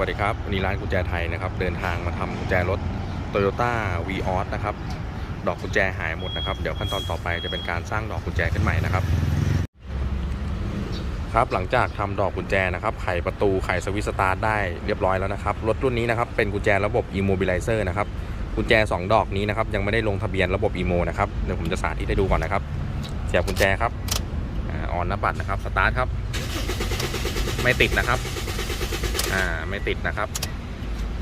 วัสดีครับ วันนี้ร้านกุญแจไทยนะครับ เดินทางมาทำกุญแจรถ Toyota v ีออสนะครับ ดอกกุญแจหายหมดนะครับ เดี๋ยวขั้นตอนต่อไปจะเป็นการสร้างดอกกุญแจขึ้นใหม่นะครับ ครับ หลังจากทำดอกกุญแจนะครับ ไขประตู ไขสวิตสตาร์ทได้เรียบร้อยแล้วนะครับ รถรุ่นนี้นะครับ เป็นกุญแจระบบ Immobilizer นะครับ กุญแจ 2 ดอกนี้นะครับ ยังไม่ได้ลงทะเบียนระบบ Imo นะครับ เดี๋ยวผมจะสาธิตให้ดูก่อนนะครับ เสียบกุญแจครับออนหน้าปัดนะครับ สตาร์ทครับ ไม่ติดนะครับ อ่าไม่ติดนะครับ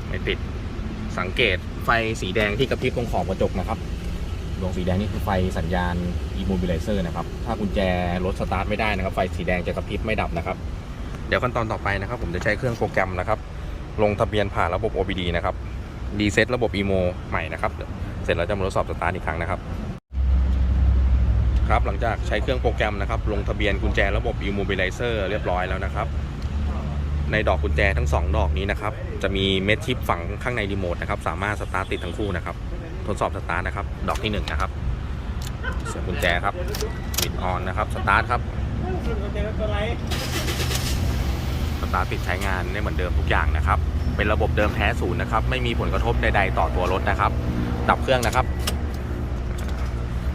ไม่ติดสังเกตไฟสีแดงที่กระพริบตรงขอบกระจกนะครับดวงสีแดงนี่คือไฟสัญญาณ immobilizer นะครับ ถ้ากุญแจรถสตาร์ทไม่ได้นะครับ ไฟสีแดงจะกระพริบไม่ดับนะครับ เดี๋ยวขั้นตอนต่อไปนะครับ ผมจะใช้เครื่องโปรแกรมนะครับ ลงทะเบียนผ่านระบบ OBD นะครับ รีเซ็ตระบบ IMO ใหม่นะครับ เสร็จแล้วจะมาทดสอบสตาร์ทอีกครั้งนะครับ ครับ หลังจากใช้เครื่องโปรแกรมนะครับ ลงทะเบียนกุญแจระบบ immobilizer เรียบร้อยแล้วนะครับ ในดอกกุญแจทั้ง 2 ดอกนี้นะครับ จะมีเม็ดชิปฝังข้างในรีโมทนะครับ สามารถสตาร์ทติดทั้งคู่นะครับ ทดสอบสตาร์ทนะครับ ดอกที่ 1 นะครับเสียบกุญแจครับปิดออนนะครับ สตาร์ทครับ สตาร์ทติดใช้งานได้เหมือนเดิมทุกอย่างนะครับ เป็นระบบเดิมแท้ศูนย์นะครับ ไม่มีผลกระทบใดๆต่อตัวรถนะครับ ดับเครื่องนะครับ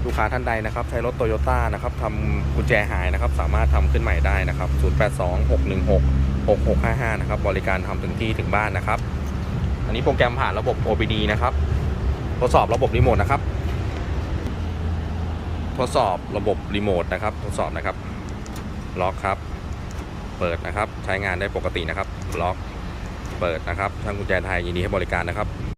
ลูกค้าท่านใดนะครับ ใช้รถโตโยต้านะครับทำกุญแจหายนะครับ สามารถทำขึ้นใหม่ได้นะครับ 082616 6655 นะครับ บริการทำถึงที่ถึงบ้านนะครับ อันนี้โปรแกรมผ่านระบบ OBD นะครับ ทดสอบระบบรีโมทนะครับ ทดสอบระบบรีโมทนะครับ ทดสอบนะครับ ล็อกครับ เปิดนะครับ ใช้งานได้ปกตินะครับ ล็อก เปิดนะครับ ทางกุญแจไทยยินดีให้บริการนะครับ